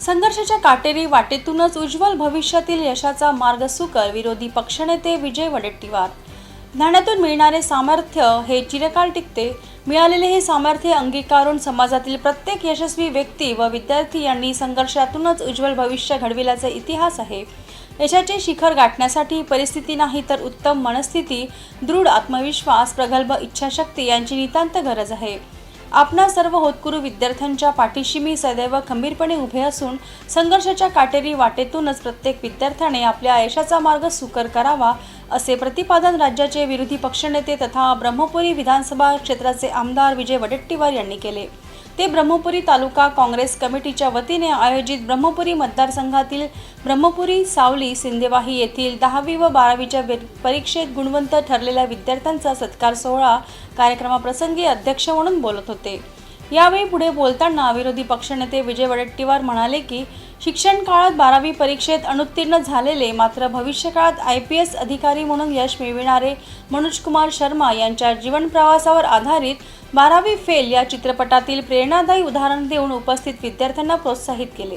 संघर्षाच्या काटेरी वाटेतूनच उज्ज्वल भविष्यातील यशाचा मार्ग सुकर विरोधी पक्षनेते विजय वडेट्टीवार. ज्ञानातून मिळणारे सामर्थ्य हे चिरकाल टिकते. मिळालेले हे सामर्थ्य अंगीकारून समाजातील प्रत्येक यशस्वी व्यक्ती व विद्यार्थी यांनी संघर्षातूनच उज्ज्वल भविष्य घडविल्याचा इतिहास आहे. यशाचे शिखर गाठण्यासाठी परिस्थिती नाही तर उत्तम मनस्थिती दृढ आत्मविश्वास प्रगल्भ इच्छाशक्ती यांची नितांत गरज आहे. आपणा सर्व होतकुरू विद्यार्थ्यांच्या पाठीशी मी सदैव खंबीरपणे उभे असून संघर्षाच्या काटेरी वाटेतूनच प्रत्येक विद्यार्थ्याने आपल्या आयशाचा मार्ग सुकर करावा असे प्रतिपादन राज्याचे विरोधी पक्षनेते तथा ब्रह्मपुरी विधानसभा क्षेत्राचे आमदार विजय वडेट्टीवार यांनी केले. ते ब्रह्मपुरी तालुका काँग्रेस कमिटीच्या वतीने आयोजित ब्रह्मपुरी मतदारसंघातील ब्रह्मपुरी सावली सिंदेवाही येथील दहावी व बारावीच्या वे- परीक्षेत गुणवंत ठरलेल्या विद्यार्थ्यांचा सत्कार सोहळा कार्यक्रमाप्रसंगी अध्यक्ष म्हणून बोलत होते. यावेळी पुढे बोलताना विरोधी पक्षनेते विजय वडेट्टीवार म्हणाले की शिक्षण काळात बारावी परीक्षेत अनुत्तीर्ण झालेले मात्र भविष्यकाळात आय पी एस अधिकारी म्हणून यश मिळविणारे मनोजकुमार शर्मा यांच्या जीवनप्रवासावर आधारित बारावी फेल या चित्रपटातील प्रेरणादायी उदाहरण देऊन उपस्थित विद्यार्थ्यांना प्रोत्साहित केले.